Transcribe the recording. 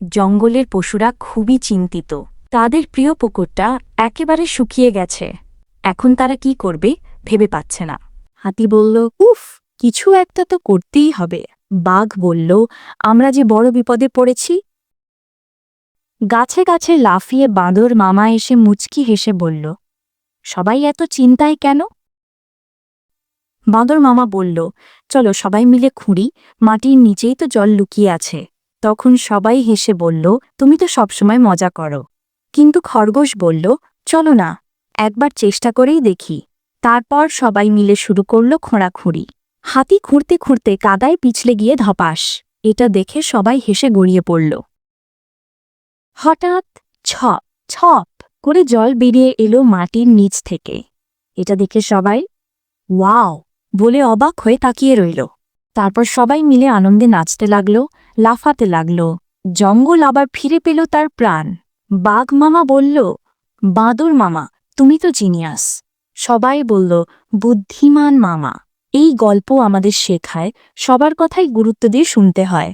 জঙ্গলের পশুরা খুবই চিন্তিত। তাদের প্রিয় পুকুরটা একেবারে শুকিয়ে গেছে। এখন তারা কি করবে ভেবে পাচ্ছে না। হাতি বলল, উফ, কিছু একটা তো করতেই হবে। বাঘ বলল, আমরা যে বড় বিপদে পড়েছি? গাছে গাছে লাফিয়ে বাঁদর মামা এসে মুচকি হেসে বলল, সবাই এত চিন্তায় কেন? বাঁদর মামা বলল, চলো সবাই মিলে খুঁড়ি, মাটির নিচেই তো জল লুকিয়ে আছে। তখন সবাই হেসে বলল, তুমি তো সবসময় মজা করো। কিন্তু খরগোশ বলল, চলো না, একবার চেষ্টা করেই দেখি। তারপর সবাই মিলে শুরু করল খোঁড়াখুঁড়ি। হাতি খুঁড়তে খুঁড়তে কাদায় পিছলে গিয়ে ধপাস। এটা দেখে সবাই হেসে গড়িয়ে পড়ল। হঠাৎ ছপ ছপ করে জল বেরিয়ে এলো মাটির নিচ থেকে। এটা দেখে সবাই, ওয়াও! বলে অবাক হয়ে তাকিয়ে রইল। তারপর সবাই মিলে আনন্দে নাচতে লাগল, লাফাতে লাগল। জঙ্গল আবার ফিরে পেল তার প্রাণ। বাঘ মামা বলল, বাঁদর মামা, তুমি তো জিনিয়াস। সবাই বলল, বুদ্ধিমান মামা, এই গল্প আমাদের শেখায়, সবার কথাই গুরুত্ব দিয়ে শুনতে হয়।